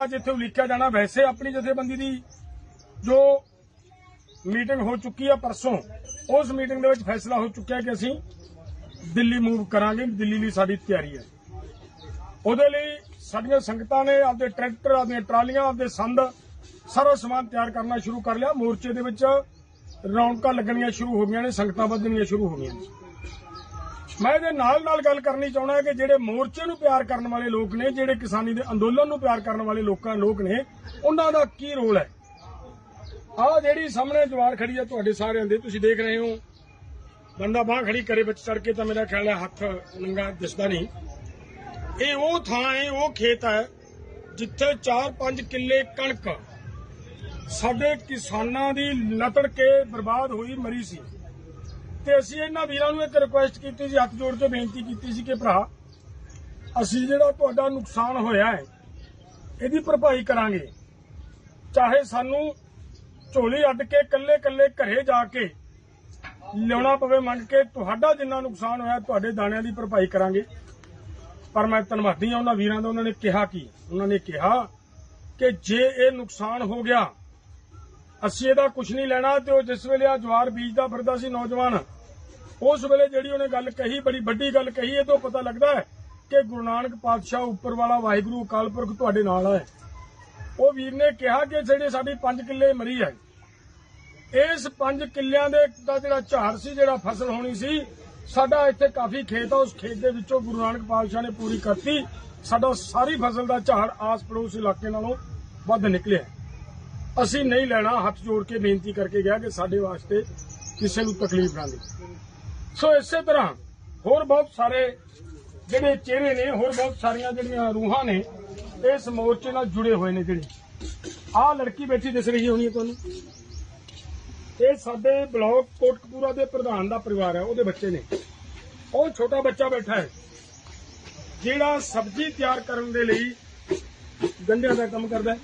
ਜਿੱਥੇ ਉਲੀਕਿਆ ਜਾਣਾ। ਵੈਸੇ ਆਪਣੀ ਜਥੇਬੰਦੀ ਦੀ ਜੋ ਮੀਟਿੰਗ ਹੋ ਚੁੱਕੀ ਹੈ ਪਰਸੋਂ, ਉਸ ਮੀਟਿੰਗ ਦੇ ਵਿੱਚ ਫੈਸਲਾ ਹੋ ਚੁੱਕਿਆ ਕਿ ਅਸੀਂ ਦਿੱਲੀ ਮੂਵ ਕਰਾਂਗੇ। ਦਿੱਲੀ ਲਈ ਸਾਡੀ ਤਿਆਰੀ ਹੈ। ਉਹਦੇ ਲਈ ਸਾਡੀਆਂ ਸੰਗਤਾਂ ਨੇ ਆਪਦੇ ਟਰੈਕਟਰ, ਆਪਦੀਆਂ ਟਰਾਲੀਆਂ, ਆਪਦੇ ਸੰਦ ਸਾਰਾ ਸਮਾਨ ਤਿਆਰ ਕਰਨਾ ਸ਼ੁਰੂ ਕਰ ਲਿਆ। ਮੋਰਚੇ ਦੇ ਵਿੱਚ ਰੌਣਕਾਂ ਲੱਗਣੀਆਂ ਸ਼ੁਰੂ ਹੋ ਗਈਆਂ ਨੇ, ਸੰਗਤਾਂ ਵੱਧਣੀਆਂ ਸ਼ੁਰੂ ਹੋ ਗਈਆਂ ਨੇ। ਮੈਂ ਇਹਦੇ ਨਾਲ ਨਾਲ ਗੱਲ ਕਰਨੀ ਚਾਹੁੰਦਾ ਕਿ ਜਿਹੜੇ ਮੋਰਚੇ ਨੂੰ ਪਿਆਰ ਕਰਨ ਵਾਲੇ ਲੋਕ ਨੇ, ਜਿਹੜੇ ਕਿਸਾਨੀ ਦੇ ਅੰਦੋਲਨ ਨੂੰ ਪਿਆਰ ਕਰਨ ਵਾਲੇ ਲੋਕਾਂ, ਲੋਕ ਨੇ, ਉਹਨਾਂ ਦਾ ਕੀ ਰੋਲ ਹੈ? ਆਹ ਜਿਹੜੀ ਸਾਹਮਣੇ ਜਵਾਰ ਖੜੀ ਹੈ ਤੁਹਾਡੇ ਸਾਰਿਆਂ ਦੇ, ਤੁਸੀਂ ਦੇਖ ਰਹੇ ਹੋ। ਬੰਦਾ ਬਾਹ ਖੜੀ ਕਰੇ ਵਿੱਚ ਚੜ ਕੇ ਤਾਂ ਮੇਰਾ ਖਿਆਲ ਹੈ ਹੱਥ ਨੰਗਾ ਦਿਸਦਾ ਨਹੀਂ। ਇਹ ਉਹ ਥਾਂ ਹੈ, ਉਹ ਖੇਤ ਹੈ, ਜਿੱਥੇ 4-5 ਕਿੱਲੇ ਕਣਕ ਸਾਡੇ ਕਿਸਾਨਾਂ ਦੀ ਲਤੜ ਕੇ ਬਰਬਾਦ ਹੋਈ, ਮਰੀ ਸੀ। ਤੇ ਅਸੀਂ ਇਹਨਾਂ ਵੀਰਾਂ ਨੂੰ ਇੱਕ ਰਿਕੁਐਸਟ ਕੀਤੀ ਸੀ, ਹੱਥ ਜੋੜ ਕੇ ਬੇਨਤੀ ਕੀਤੀ ਸੀ ਕਿ ਭਰਾ, ਅਸੀਂ ਜਿਹੜਾ ਤੁਹਾਡਾ ਨੁਕਸਾਨ ਹੋਇਆ ਹੈ, ਇਹਦੀ ਭਰਪਾਈ ਕਰਾਂਗੇ। ਚਾਹੇ ਸਾਨੂੰ ਝੋਲੀ ਅੱਡ ਕੇ ਕੱਲੇ ਕੱਲੇ ਘਰੇ ਜਾ ਕੇ ਲਿਆਉਣਾ ਪਵੇ, ਮੰਗ ਕੇ ਤੁਹਾਡਾ ਜਿੰਨਾ ਨੁਕਸਾਨ ਹੋਇਆ, ਤੁਹਾਡੇ ਦਾਣਿਆਂ ਦੀ ਭਰਪਾਈ ਕਰਾਂਗੇ। ਪਰ ਮੈਂ ਧੰਨਵਾਦੀ ਹਾਂ ਉਹਨਾਂ ਵੀਰਾਂ ਦਾ, ਉਹਨਾਂ ਨੇ ਕਿਹਾ ਕੀ? ਉਹਨਾਂ ਨੇ ਕਿਹਾ ਕਿ ਜੇ ਇਹ ਨੁਕਸਾਨ ਹੋ ਗਿਆ ਅਸੀਂ ਇਹਦਾ ਕੁਝ ਨਹੀਂ ਲੈਣਾ ਤੇ ਉਹ ਜਿਸ ਵੇਲੇ ਆ ਜਵਾਰ ਬੀਜਦਾ ਫਿਰਦਾ ਸੀ ਨੌਜਵਾਨ, ਉਸ ਵੇਲੇ ਜਿਹੜੀ ਉਹਨੇ ਗੱਲ ਕਹੀ, ਬੜੀ ਵੱਡੀ ਗੱਲ ਕਹੀ, ਇਹ ਤੋਂ ਪਤਾ ਲੱਗਦਾ ਹੈ ਕਿ ਗੁਰੂ ਨਾਨਕ ਪਾਤਸ਼ਾਹ ਉੱਪਰ ਵਾਲਾ ਵਾਹਿਗੁਰੂ ਅਕਾਲ ਪੁਰਖ ਤੁਹਾਡੇ ਨਾਲ ਹੈ। ਉਹ ਵੀਰ ਨੇ ਕਿਹਾ ਕਿ ਜਿਹੜੇ ਸਾਡੀ 5 ਕਿੱਲੇ ਮਰੀ ਹੈ, ਇਸ 5 ਕਿੱਲਿਆਂ ਦੇ ਦਾ ਜਿਹੜਾ ਝਾੜ ਸੀ, ਜਿਹੜਾ ਫਸਲ ਹੋਣੀ ਸੀ, ਸਾਡਾ ਇੱਥੇ ਕਾਫੀ ਖੇਤ ਆ, ਉਸ ਖੇਤ ਦੇ ਵਿੱਚੋਂ ਗੁਰੂ ਨਾਨਕ ਪਾਤਸ਼ਾਹ ਨੇ ਪੂਰੀ ਕਰਤੀ। ਸਾਡਾ ਸਾਰੀ ਫਸਲ ਦਾ ਝਾੜ ਆਸ ਪੜੋਸ ਇਲਾਕੇ ਨਾਲੋਂ ਵੱਧ ਨਿਕਲਿਆ। ਅਸੀਂ ਨਹੀਂ ਲੈਣਾ, ਹੱਥ ਜੋੜ ਕੇ ਬੇਨਤੀ ਕਰਕੇ ਗਿਆ ਕਿ ਸਾਡੇ ਵਾਸਤੇ ਕਿਸੇ ਨੂੰ ਤਕਲੀਫ ਨਾ ਦੇ। ਸੋ ਇਸੇ ਤਰ੍ਹਾਂ ਹੋਰ ਬਹੁਤ ਸਾਰੇ ਜਿਹੜੇ ਚਿਹਰੇ ਨੇ, ਹੋਰ ਬਹੁਤ ਸਾਰੀਆਂ ਜਿਹੜੀਆਂ ਰੂਹਾਂ ਨੇ, ਇਸ ਮੋਰਚੇ ਨਾਲ ਜੁੜੇ ਹੋਏ ਨੇ ਜਿਹੜੇ। ਆਹ ਲੜਕੀ ਬੈਠੀ ਦਿਸ ਰਹੀ ਹੋਣੀ ਹੈ ਤੁਹਾਨੂੰ। ਇਹ ਸਾਡੇ ਬਲਾਕ ਕੋਟਕਪੂਰਾ ਦੇ ਪ੍ਰਧਾਨ ਦਾ ਪਰਿਵਾਰ ਹੈ, ਉਹਦੇ ਬੱਚੇ ਨੇ। ਉਹ ਛੋਟਾ ਬੱਚਾ ਬੈਠਾ ਹੈ, ਜਿਹੜਾ ਸਬਜ਼ੀ ਤਿਆਰ ਕਰਨ ਦੇ ਲਈ ਗੰਢਿਆਂ ਦਾ ਕੰਮ ਕਰਦਾ ਹੈ।